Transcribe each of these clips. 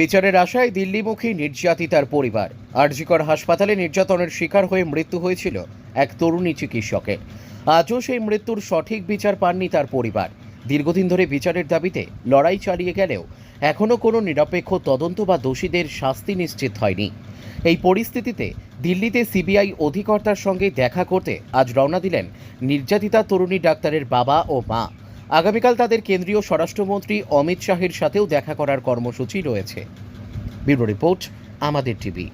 বিচারের আশায় দিল্লিমুখী নির্যাতিতার পরিবার। আরজিকর হাসপাতালে নির্যাতনের শিকার হয়ে মৃত্যু হয়েছিল এক তরুণী চিকিৎসকের আজও সেই মৃত্যুর সঠিক বিচার পাননি তার পরিবার। দীর্ঘদিন ধরে বিচারের দাবিতে লড়াই চালিয়ে গেলেও এখনও কোনো নিরপেক্ষ তদন্ত বা দোষীদের শাস্তি নিশ্চিত হয়নি। এই পরিস্থিতিতে দিল্লিতে সিবিআই অধিকর্তার সঙ্গে দেখা করতে আজ রওনা দিলেন নির্যাতিতা তরুণী ডাক্তারের বাবা ও মা। আগামীকাল তাদের কেন্দ্রীয় স্বরাষ্ট্রমন্ত্রী অমিত শাহের সাথেও দেখা করার কর্মসূচি রয়েছে। ব্যুরো রিপোর্ট আমাদের টিভি।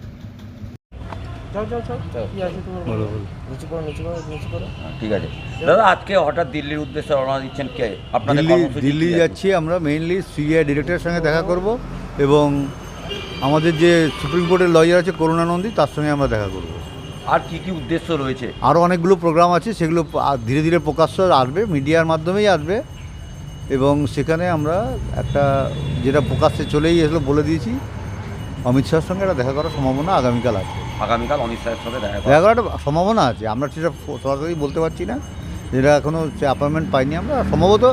ঠিক আছে। দাদা আজকে হঠাৎ দিল্লির উদ্দেশ্যে রওনা দিচ্ছেন কে? আপনাদের দিল্লি দিল্লি যাচ্ছি আমরা মেইনলি সিবিআই ডিরেক্টরের সঙ্গে দেখা করব এবং আমাদের যে সুপ্রিম কোর্টের লয়ার আছে করুণানন্দী তার সঙ্গে আমরা দেখা করব। আর কি কি উদ্দেশ্য রয়েছে? আরও অনেকগুলো প্রোগ্রাম আছে সেগুলো ধীরে ধীরে প্রকাশ্য আসবে মিডিয়ার মাধ্যমেই আসবে। এবং সেখানে আমরা একটা যেটা প্রকাশ্যে চলেই এসলো বলে দিয়েছি অমিত শাহের সঙ্গে একটা দেখা করার সম্ভাবনা আগামীকাল আছে। আগামীকাল অমিত শাহের সঙ্গে দেখা দেখা করার একটা সম্ভাবনা আছে। আমরা সেটা সরাসরি বলতে পারছি না। যেটা এখনও সে অ্যাপয়েন্টমেন্ট পাইনি আমরা। সম্ভবত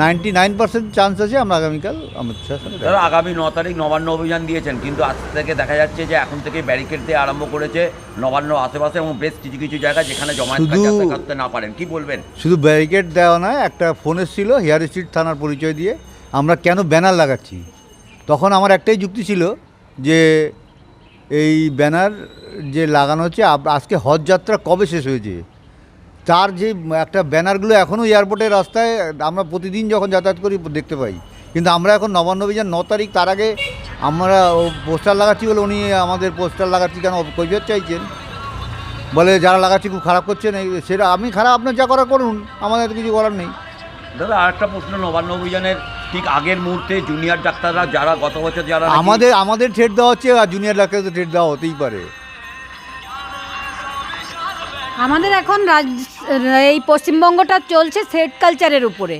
নাইনটি নাইন পার্সেন্ট চান্স আছে আমরা আগামীকাল অমিত দাদা আগামী ন তারিখ নবান্ন অভিযান দিয়েছেন কিন্তু আজ থেকে দেখা যাচ্ছে যে এখন থেকে ব্যারিকেড দিয়ে আরম্ভ করেছে নবান্ন আশেপাশে এবং বেশ কিছু কিছু জায়গা যেখানে যাতে করতে না পারেন। কি বলবেন? শুধু ব্যারিকেড দেওয়া নয় একটা ফোন এসেছিল হেয়ার স্ট্রিট থানার পরিচয় দিয়ে আমরা কেন ব্যানার লাগাচ্ছি? তখন আমার একটাই যুক্তি ছিল যে এই ব্যানার যে লাগানো হচ্ছে আজকে হজ যাত্রা কবে শেষ হয়েছে? তার যে একটা ব্যানারগুলো এখনও এয়ারপোর্টের রাস্তায় আমরা প্রতিদিন যখন যাতায়াত করি দেখতে পাই। কিন্তু আমরা এখন নবান্ন অভিযান ন তারিখ তার আগে আমরা পোস্টার লাগাচ্ছি বলে উনি আমাদের পোস্টার লাগাচ্ছি কেন কৈফিয়ত চাইছেন? বলে যারা লাগাচ্ছি খুব খারাপ করছেন এই সেটা আমি খারাপ আপনার যা করা করুন আমাদের কিছু করার নেই। দাদা আর একটা প্রশ্ন নবান্ন অভিযানের ঠিক আগের মুহূর্তে জুনিয়র ডাক্তাররা যারা গত বছর যারা আমাদের আমাদের ঠেট দেওয়া হচ্ছে আর জুনিয়র ডাক্তারদের ঠেট দেওয়া হতেই পারে। আমাদের এখন রাজ এই পশ্চিমবঙ্গটা চলছে সেট কালচারের উপরে।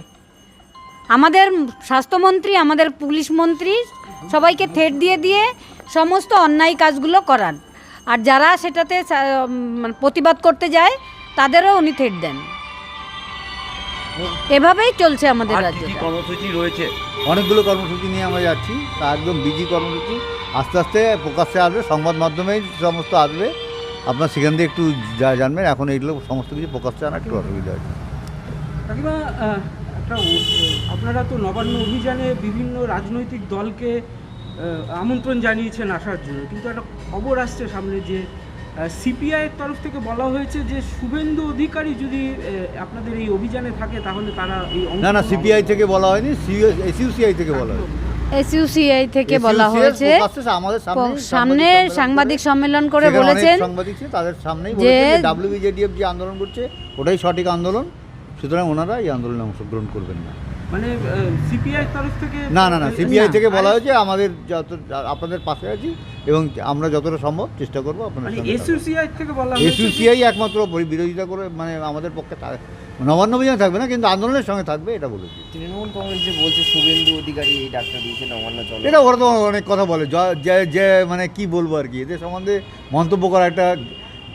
আমাদের স্বাস্থ্যমন্ত্রী আমাদের পুলিশ মন্ত্রী সবাইকে থেট দিয়ে দিয়ে সমস্ত অন্যায় কাজগুলো করান। আর যারা সেটাতে প্রতিবাদ করতে যায় তাদেরও উনি থেট দেন। এভাবেই চলছে আমাদের কি কর্মসূচি রয়েছে? অনেকগুলো কর্মসূচি নিয়ে আমরা যাচ্ছি। তা একদম বিজি কর্মসূচি। আস্তে আস্তে প্রকাশ্যে আসবে সংবাদ মাধ্যমেই সমস্ত আসবে। আপনার সেখান থেকে একটু যা জানবেন এখন এইগুলো সমস্ত কিছু প্রকাশ্যে আনা একটু অসুবিধা আছে কাকিমা একটা আপনারা তো নবান্ন অভিযানে বিভিন্ন রাজনৈতিক দলকে আমন্ত্রণ জানিয়েছেন আসার জন্য কিন্তু একটা খবর আসছে সামনে যে সিপিআইয়ের তরফ থেকে বলা হয়েছে যে শুভেন্দু অধিকারী যদি আপনাদের এই অভিযানে থাকে তাহলে তারা এই না না সিপিআই থেকে বলা হয়নি এসইউসিআই থেকে বলা হয়েছে। এসইউসিআই থেকে বলা হয়েছে। আমাদের সামনে সাংবাদিক সম্মেলন করে বলেছেন সাংবাদিক তাদের সামনেই যে- ডাব্লিউবিজেডিএফ যে আন্দোলন করছে ওটাই সঠিক আন্দোলন সুতরাং ওনারা এই আন্দোলনে অংশগ্রহণ করবেন না। মানে সিপিআই তরফ থেকে না না না সিপিআই। থেকে বলা হয়েছে আমাদের যত আপনাদের পাশে আছি এবং আমরা যতটা সম্ভব চেষ্টা করব মানে থাকার। এসইউসিআই থেকে বলা এসইউসিআই একমাত্র বিরোধিতা করে মানে আমাদের পক্ষে নবান্ন অভিযান থাকবে না কিন্তু আন্দোলনের সঙ্গে থাকবে এটা বলেছি তৃণমূল কংগ্রেস যে বলছে শুভেন্দু অধিকারী এই ডাক্তার দিয়েছে নবান্ন চলে এটা ওরা তো অনেক কথা বলে যে যে মানে কি বলব আর কি এদের সম্বন্ধে মন্তব্য করা একটা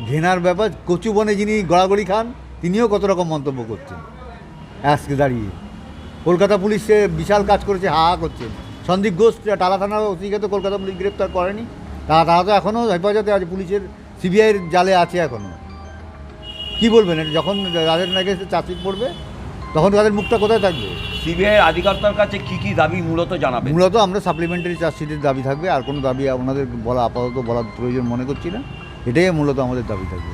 ঘেনার ব্যাপার কচু বনে যিনি গড়াগড়ি খান তিনিও কত রকম মন্তব্য করছেন আজকে দাঁড়িয়ে কলকাতা পুলিশে বিশাল কাজ করেছে হা হা করছেন সন্দীপ ঘোষ টালা থানার ওসিকে তো কলকাতা পুলিশ গ্রেপ্তার করেনি। তারা তারা তো এখনও হেফাজতে আছে পুলিশের সিবিআইয়ের জালে আছে এখনও কি বলবেন এটা যখন তাদের নাকি চাকরি পড়বে তখন তাদের মুখটা কোথায় থাকবে? সিবিআই আধিকর্তার কাছে কি কি দাবি মূলত জানাবে মূলত আমরা সাপ্লিমেন্টারি চার্জশিটের দাবি থাকবে আর কোনো দাবি ওনাদের বলা আপাতত বলার প্রয়োজন মনে করছি না। এটাই মূলত আমাদের দাবি থাকবে।